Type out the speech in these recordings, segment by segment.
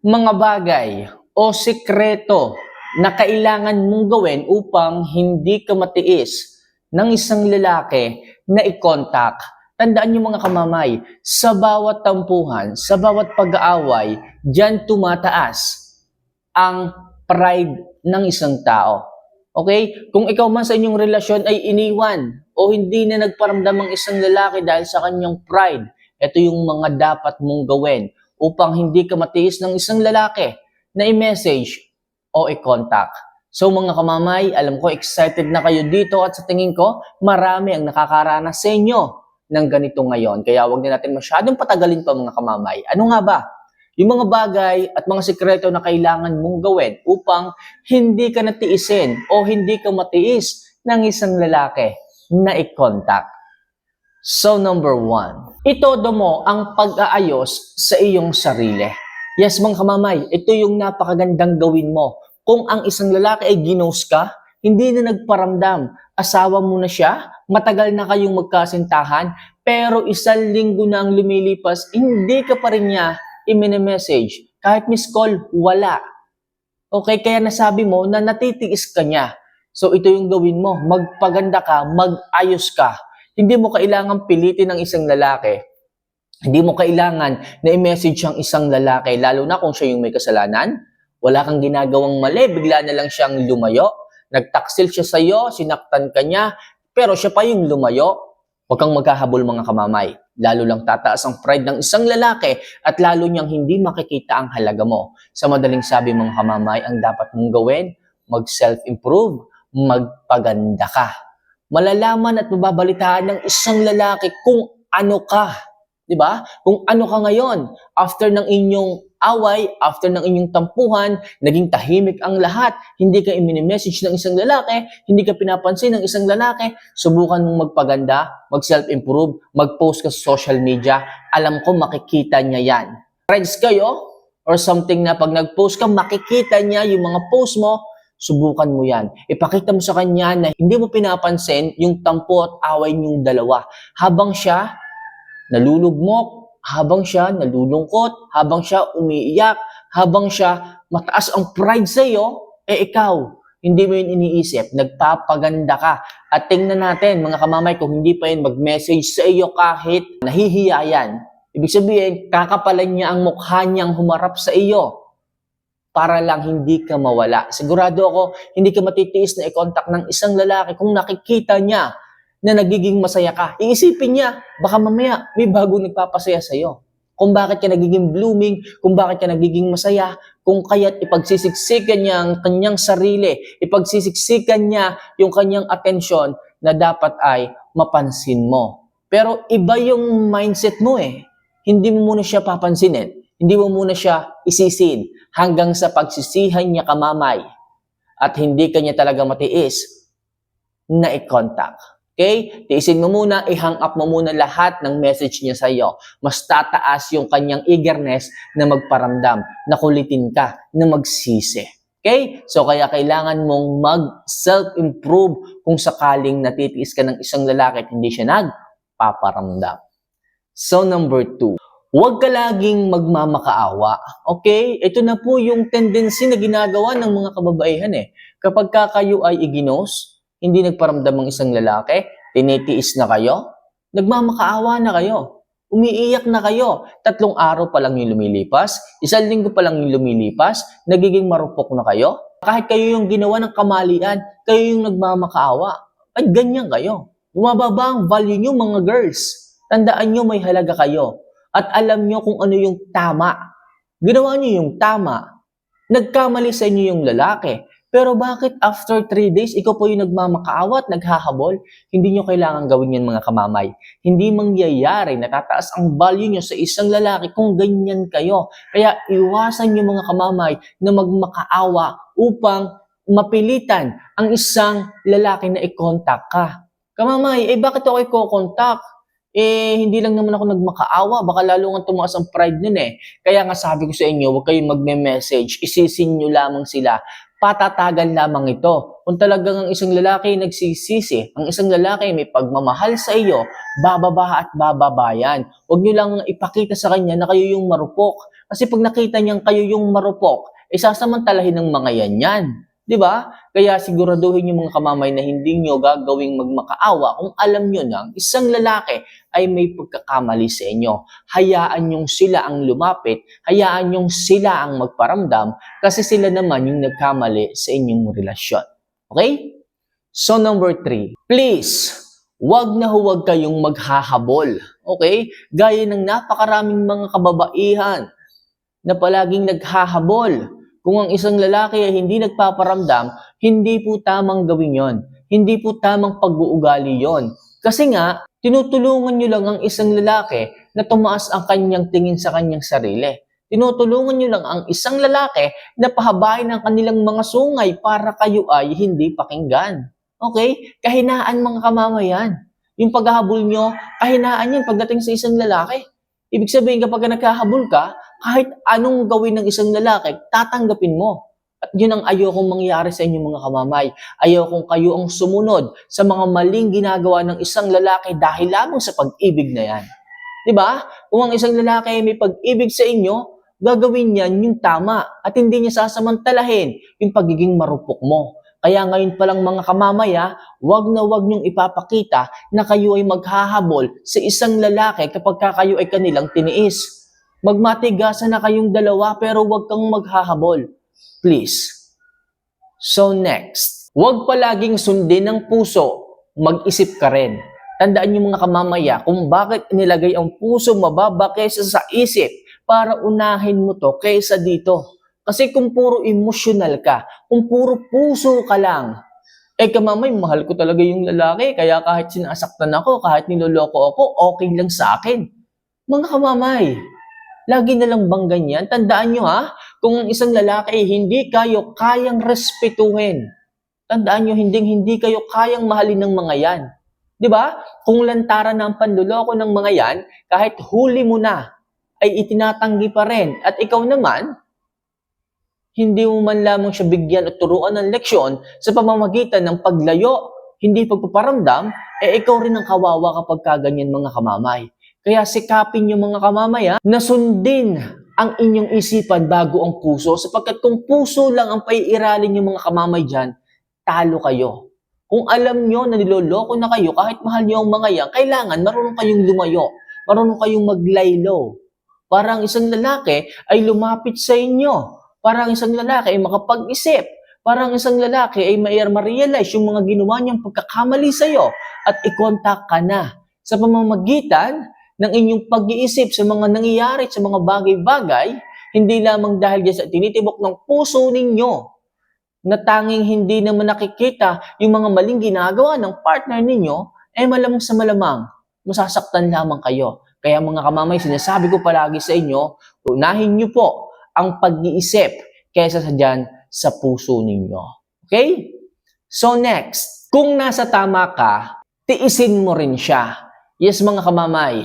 mga bagay o sikreto na kailangan mong gawin upang hindi ka matiis ng isang lalaki na i-contact. Tandaan niyo mga kamamay, sa bawat tampuhan, sa bawat pag-aaway, diyan tumataas ang pride ng isang tao. Okay? Kung ikaw man sa inyong relasyon ay iniwan o hindi na nagparamdam ang isang lalaki dahil sa kanyang pride, ito yung mga dapat mong gawin upang hindi ka matiis ng isang lalaki na i-message o i-contact. So mga kamamay, alam ko excited na kayo dito at sa tingin ko, marami ang nakakaranas sa inyo ng ganito ngayon. Kaya wag na natin masyadong patagalin pa mga kamamay. Ano nga ba? Yung mga bagay at mga sikreto na kailangan mong gawin upang hindi ka natiisin o hindi ka matiis ng isang lalaki na i-contact. So number one, itodo mo ang pag-aayos sa iyong sarili. Yes mga kamamay, ito yung napakagandang gawin mo. Kung ang isang lalaki ay ginos ka, hindi na nagparamdam, asawa mo na siya, matagal na kayong magkasintahan, pero isang linggo na ang lumilipas, hindi ka pa rin niya i-message. Kahit miss call, wala. Okay, kaya nasabi mo na natitiis ka niya. So ito yung gawin mo, magpaganda ka, mag-ayos ka. Hindi mo kailangan pilitin ng isang lalaki. Hindi mo kailangan na i-message ang isang lalaki, lalo na kung siya yung may kasalanan. Wala kang ginagawang mali, bigla na lang siyang lumayo. Nagtaksil siya sa iyo, sinaktan ka niya, pero siya pa yung lumayo. Huwag kang magkahabol mga kamamay. Lalo lang tataas ang pride ng isang lalaki at lalo niyang hindi makikita ang halaga mo. Sa madaling sabi mga kamamay, ang dapat mong gawin, mag-self-improve, magpaganda ka. Malalaman at mababalitaan ng isang lalaki kung ano ka. 'Di ba? Kung ano ka ngayon after ng inyong away, after ng inyong tampuhan, naging tahimik ang lahat, hindi ka i-message ng isang lalaki, hindi ka pinapansin ng isang lalaki, subukan mong magpaganda, mag-self-improve, mag-post ka sa social media, alam ko makikita niya yan. Friends kayo, or something na pag nag-post ka, makikita niya yung mga post mo, subukan mo yan. Ipakita mo sa kanya na hindi mo pinapansin yung tampo at away niyong dalawa. Habang siya nalulugmok, habang siya nalulungkot, habang siya umiiyak, habang siya mataas ang pride sa iyo, eh ikaw, hindi mo yun iniisip, nagpapaganda ka. At tingnan natin, mga kamamay, kung hindi pa yun mag-message sa iyo kahit nahihiya yan, ibig sabihin, kakapalan niya ang mukha niyang humarap sa iyo para lang hindi ka mawala. Sigurado ako, hindi ka matitiis na i-contact ng isang lalaki kung nakikita niya na nagiging masaya ka. Iisipin niya, baka mamaya may bagong nagpapasaya sa iyo. Kung bakit ka nagiging blooming, kung bakit ka nagiging masaya, kung kaya't ipagsisiksikan niya ang kanyang sarili, ipagsisiksikan niya yung kanyang atensyon na dapat ay mapansin mo. Pero iba yung mindset mo eh. Hindi mo muna siya papansinin. Hindi mo muna siya isisin hanggang sa pagsisihan niya kamamay at hindi kanya talaga matiis na i-contact. Okay? Tiisin mo muna, i-hang up mo muna lahat ng message niya sa iyo. Mas tataas yung kanyang eagerness na magparamdam, na kulitin ka, na magsisi. Okay? So kaya kailangan mong mag-self-improve kung sakaling natitiis ka ng isang lalaki at hindi siya nagpaparamdam. So number two, huwag ka laging magmamakaawa. Okay? Ito na po yung tendency na ginagawa ng mga kababaihan eh. Kapag ka kayo ay iginos, hindi nagparamdam ang isang lalaki, tinitiis na kayo, nagmamakaawa na kayo, umiiyak na kayo, tatlong araw pa lang yung lumilipas, isang linggo pa lang yung lumilipas, nagiging marupok na kayo, kahit kayo yung ginawa ng kamalian, kayo yung nagmamakaawa, ay ganyan kayo. Bumababa ang value nyo mga girls. Tandaan nyo may halaga kayo. At alam nyo kung ano yung tama. Ginawa nyo yung tama. Nagkamali sa inyo yung lalaki. Pero bakit after 3 days, ikaw po yung nagmamakaawa at naghahabol? Hindi nyo kailangan gawin yan mga kamamay. Hindi mangyayari, natataas ang value nyo sa isang lalaki kung ganyan kayo. Kaya iwasan nyo mga kamamay na magmakaawa upang mapilitan ang isang lalaki na i-contact ka. Kamamay, eh bakit ako i-contact? Eh, hindi lang naman ako nagmakaawa. Baka lalo nga tumaas ang pride nun eh. Kaya nga sabi ko sa inyo, huwag kayong magme-message. Isisin nyo lamang sila patatagan lamang ito. Kung talagang ang isang lalaki nagsisisi, ang isang lalaki may pagmamahal sa iyo, bababa at bababa yan. Huwag nyo lang ipakita sa kanya na kayo yung marupok. Kasi pag nakita niyang kayo yung marupok, eh sasamantalahin ng mga yan yan. Di ba? Kaya siguraduhin yung mga kamamay na hindi nyo gagawing magmakaawa kung alam nyo na isang lalaki ay may pagkakamali sa inyo. Hayaan yung sila ang lumapit, hayaan yung sila ang magparamdam kasi sila naman yung nagkamali sa inyong relasyon. Okay? So number three, please, wag na huwag kayong maghahabol. Okay? Gaya ng napakaraming mga kababaihan na palaging naghahabol. Kung ang isang lalaki ay hindi nagpaparamdam, hindi po tamang gawin yon. Hindi po tamang pag-uugali yon. Kasi nga, tinutulungan nyo lang ang isang lalaki na tumaas ang kanyang tingin sa kanyang sarili. Tinutulungan nyo lang ang isang lalaki na pahabain ang kanilang mga sungay para kayo ay hindi pakinggan. Okay? Kahinaan mga kamamayan. Yung paghahabol nyo, kahinaan yan pagdating sa isang lalaki. Ibig sabihin kapag nagkahabol ka, kahit anong gawin ng isang lalaki, tatanggapin mo. At yun ang ayokong mangyari sa inyong mga kamamay. Ayokong kayo ang sumunod sa mga maling ginagawa ng isang lalaki dahil lamang sa pag-ibig na yan. Di ba? Kung ang isang lalaki ay may pag-ibig sa inyo, gagawin niyan yung tama at hindi niya sasamantalahin yung pagiging marupok mo. Kaya ngayon pa lang mga kamamaya, wag na wag niyong ipapakita na kayo ay maghahabol sa isang lalaki kapag ka kayo ay kanilang tiniis. Magmatigasan na kayong dalawa pero wag kang maghahabol. Please. So next, wag palaging sundin ng puso, mag-isip ka rin. Tandaan niyo mga kamamaya kung bakit nilagay ang puso mababa kaysa sa isip para unahin mo to kaysa dito. Kasi kung puro emotional ka, kung puro puso ka lang, eh kamamay, mahal ko talaga yung lalaki, kaya kahit sinasaktan ako, kahit niloloko ako, okay lang sa akin. Mga kamamay, lagi na lang bang ganyan? Tandaan nyo ha, kung ang isang lalaki hindi kayo kayang respetuhin, tandaan nyo, hindi, hindi kayo kayang mahalin ng mga yan. Di ba? Kung lantaran na ang panluloko ng mga yan, kahit huli mo na, ay itinatanggi pa rin. At ikaw naman, hindi mo man lamang siya bigyan at turuan ng leksyon sa pamamagitan ng paglayo, hindi pagpaparamdam, eh ikaw rin ang kawawa kapag kaganyan mga kamamay. Kaya sikapin niyo mga kamamaya na sundin ang inyong isipan bago ang puso sapagkat kung puso lang ang paiiralin yung mga kamamay dyan, talo kayo. Kung alam nyo na niloloko na kayo, kahit mahal nyo ang mga yan, kailangan marunong kayong lumayo. Marunong kayong maglaylo. Para ang isang lalaki ay lumapit sa inyo. Para ang isang lalaki ay makapag-isip. Para ang isang lalaki ay ma-realize yung mga ginawa niyang pagkakamali sa iyo at i-contact ka na sa pamamagitan ng inyong pag-iisip sa mga nangyayari sa mga bagay-bagay, hindi lamang dahil sa tinitibok ng puso ninyo na tanging hindi naman nakikita yung mga maling ginagawa ng partner ninyo, eh malamang sa malamang, masasaktan lamang kayo. Kaya mga kamamay, sinasabi ko palagi sa inyo, unahin niyo po ang pag-iisip kaysa sa dyan sa puso ninyo. Okay? So next, kung nasa tama ka, tiisin mo rin siya. Yes mga kamamay,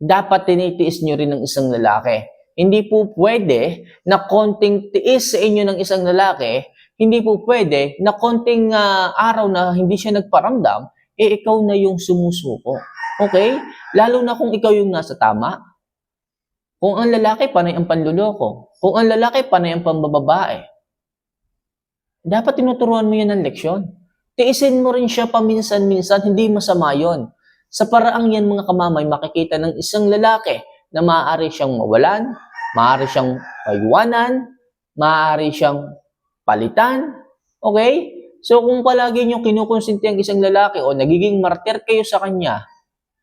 dapat tinitiis nyo rin ng isang lalaki. Hindi po pwede na konting tiis sa inyo ng isang lalaki, hindi po pwede na konting ah, araw na hindi siya nagparamdam, eh ikaw na yung sumusuko. Okay? Lalo na kung ikaw yung nasa tama. Kung ang lalaki, panay ang panluloko. Kung ang lalaki, panay ang pambababae. Dapat tinuturuan mo yan ng leksyon. Tiisin mo rin siya paminsan-minsan, hindi masama yon. Sa paraang yan mga kamamay, makikita ng isang lalaki na maaari siyang mawalan, maaari siyang payuwanan, maaari siyang palitan. Okay? So kung palagi nyo kinukonsinti ang isang lalaki o nagiging martir kayo sa kanya,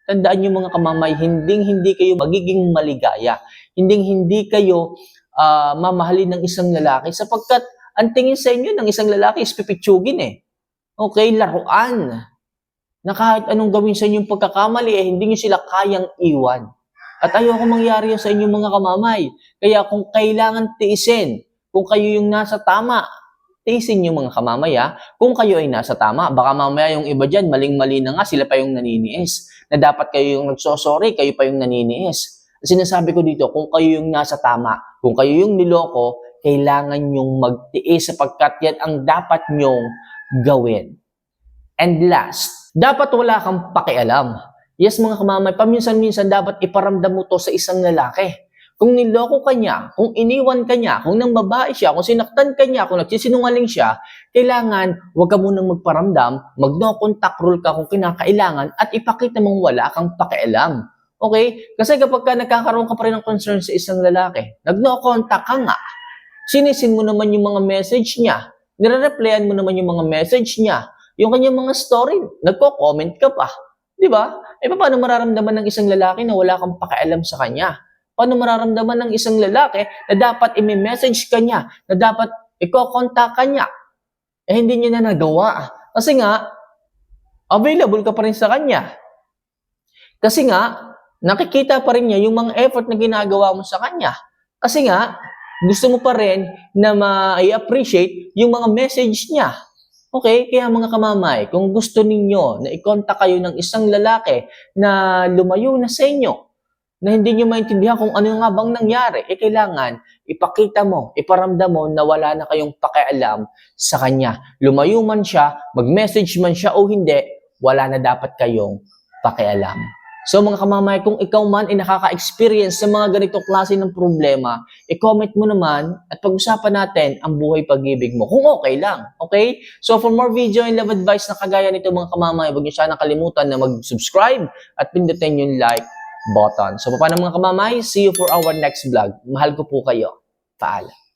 tandaan nyo mga kamamay, hinding hindi kayo magiging maligaya. Hinding hindi kayo ah, mamahalin ng isang lalaki sapagkat ang tingin sa inyo ng isang lalaki is pipitsugin eh. Okay, laruan. Na kahit anong gawin sa inyong pagkakamali, eh, hindi nyo sila kayang iwan. At ayoko mangyari yan sa inyong mga kamamay. Kaya kung kailangan tiisin, kung kayo yung nasa tama, tiisin yung mga kamamaya. Kung kayo ay nasa tama, baka mamaya yung iba dyan, maling-mali na nga, sila pa yung naniniis. Na dapat kayo yung nagsosorry, kayo pa yung naniniis. Sinasabi ko dito, kung kayo yung nasa tama, kung kayo yung niloko, kailangan yung magtiis sapagkat yan ang dapat nyong gawin. And last, dapat wala kang pakialam. Yes mga kamamay, paminsan-minsan dapat iparamdam mo to sa isang lalaki. kung niloko ka niya, kung iniwan ka niya, kung nang babae siya, kung sinaktan ka niya, kung nagsisinungaling siya, kailangan huwag ka munang magparamdam, mag no contact rule ka kung kinakailangan at ipakita mong wala kang pakialam. Okay? Kasi kapag ka nagkakaroon ka pa rin ng concern sa isang lalaki, nag no contact ka nga, sinisin mo naman yung mga message niya, nire-replyan mo naman yung mga message niya, yung kanyang mga story, nagko-comment ka pa. Di ba? Eh, paano mararamdaman ng isang lalaki na wala kang pakialam sa kanya? Paano mararamdaman ng isang lalaki na dapat i-message ka niya, na dapat iko-contact ka niya? Eh, hindi niya na nagawa. Kasi nga, available ka pa rin sa kanya. Kasi nga, nakikita pa rin niya yung mga effort na ginagawa mo sa kanya. Kasi nga, gusto mo pa rin na ma-appreciate yung mga message niya. Okay? Kaya mga kamamay, kung gusto ninyo na i-contact kayo ng isang lalaki na lumayo na sa inyo, na hindi nyo maintindihan kung ano nga bang nangyari, eh kailangan ipakita mo, iparamdam mo na wala na kayong pakialam sa kanya. Lumayo man siya, mag-message man siya o hindi, wala na dapat kayong pakialam. So mga kamamay, kung ikaw man ay nakaka-experience sa mga ganitong klase ng problema, i-comment mo naman at pag-usapan natin ang buhay pag-ibig mo. Kung okay lang, okay? So for more video and love advice na kagaya nito mga kamamay, huwag niyo sana kalimutan na mag-subscribe at pindutin yung like button. So paano mga kamamay, see you for our next vlog. Mahal ko po kayo. Paalam.